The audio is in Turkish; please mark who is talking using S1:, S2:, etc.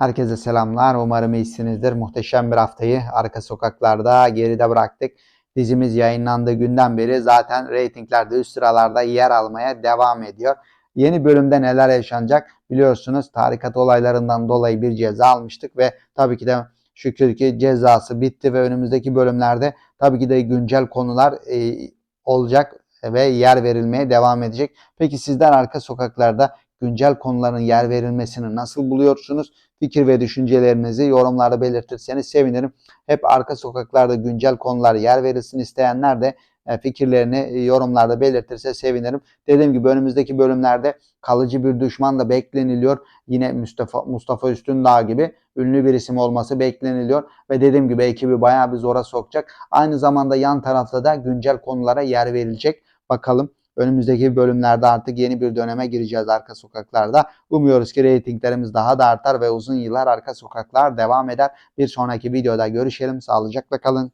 S1: Herkese selamlar. Umarım iyisinizdir. Muhteşem bir haftayı arka sokaklarda geride bıraktık. Dizimiz yayınlandığı günden beri zaten reytinglerde üst sıralarda yer almaya devam ediyor. Yeni bölümde neler yaşanacak biliyorsunuz tarikat olaylarından dolayı bir ceza almıştık ve tabii ki de şükür ki cezası bitti ve önümüzdeki bölümlerde tabii ki de güncel konular e, olacak ve yer verilmeye devam edecek. Peki sizler arka sokaklarda güncel konuların yer verilmesini nasıl buluyorsunuz? Fikir ve düşüncelerinizi yorumlarda belirtirseniz sevinirim. Hep arka sokaklarda güncel konular yer verilsin isteyenler de e, fikirlerini e, yorumlarda belirtirse sevinirim. Dediğim gibi önümüzdeki bölümlerde kalıcı bir düşman da bekleniliyor. Yine Mustafa Mustafa Üstündağ gibi ünlü bir isim olması bekleniliyor ve dediğim gibi ekibi bayağı bir zora sokacak. Aynı zamanda yan tarafta da güncel konulara yer verilecek. Bakalım önümüzdeki bölümlerde artık yeni bir döneme gireceğiz arka sokaklarda. Umuyoruz ki reytinglerimiz daha da artar ve uzun yıllar arka sokaklar devam eder. Bir sonraki videoda görüşelim. Sağlıcakla kalın.